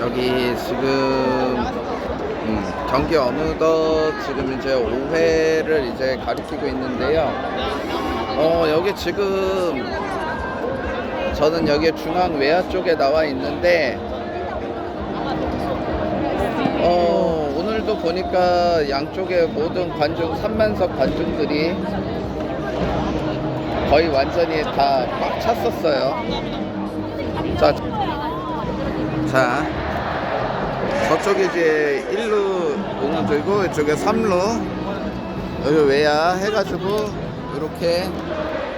여기 지금 음, 경기 어느덧 지금 이제 5회를 이제 가리키고 있는데요. 어 여기 지금 저는 여기 중앙 외야 쪽에 나와 있는데 어 오늘도 보니까 양쪽에 모든 관중 3만석 관중들이 거의 완전히 다 꽉 찼었어요. 자, 자, 저쪽이 이제 1루 응원조이고 이쪽에 3루. 여기 외야 해가지고 이렇게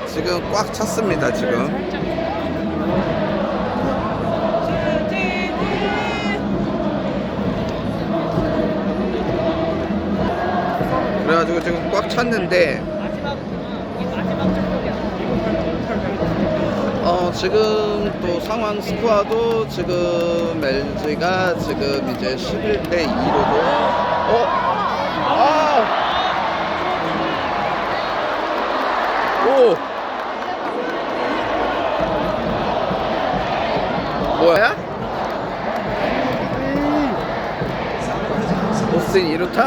지금 꽉 찼습니다 지금. 그래가지고 지금 꽉 찼는데 어 지금 또 상황 스코어도 지금 LG가 지금 이제 11대 2로도 어? 아! 오! 뭐야? 오스틴 2루타?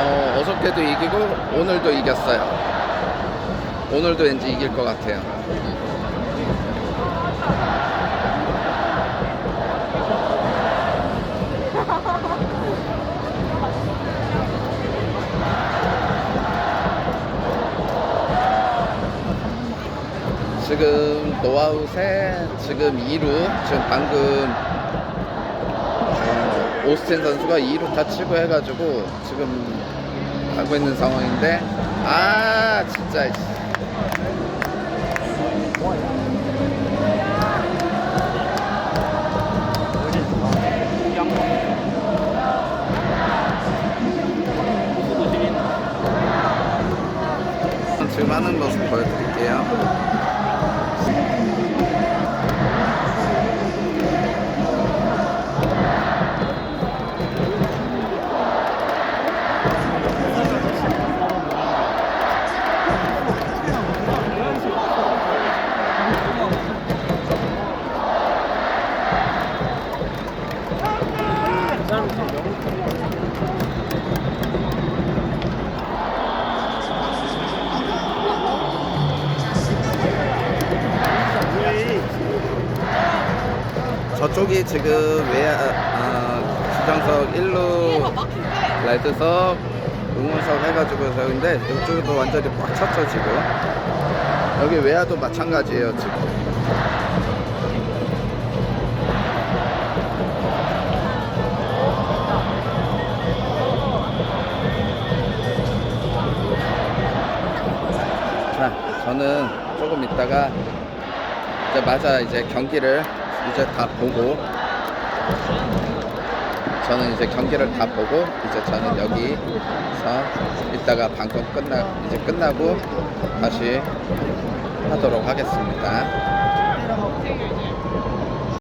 어, 어저께도 이기고 오늘도 이겼어요. 오늘도 왠지 이길 것 같아요. 지금 노아웃에 지금 2루 지금 방금 어, 오스틴 선수가 2루 다 치고 해가지고 지금 가고 있는 상황인데 아 진짜 씨. 지금 하는 모습 보여드릴게요. 저쪽이 지금 외야 어, 주장석 1루 레드석 응원석 해가지고 저인데 이쪽도 완전히 꽉 찼죠 지금. 여기 외야도 마찬가지예요 지금. 자 저는 조금 있다가 이제 맞아 이제 경기를 이제 다 보고 저는 이제 경기를 다 보고 이제 저는 여기서 이따가 방송 끝나 이제 끝나고 다시 하도록 하겠습니다.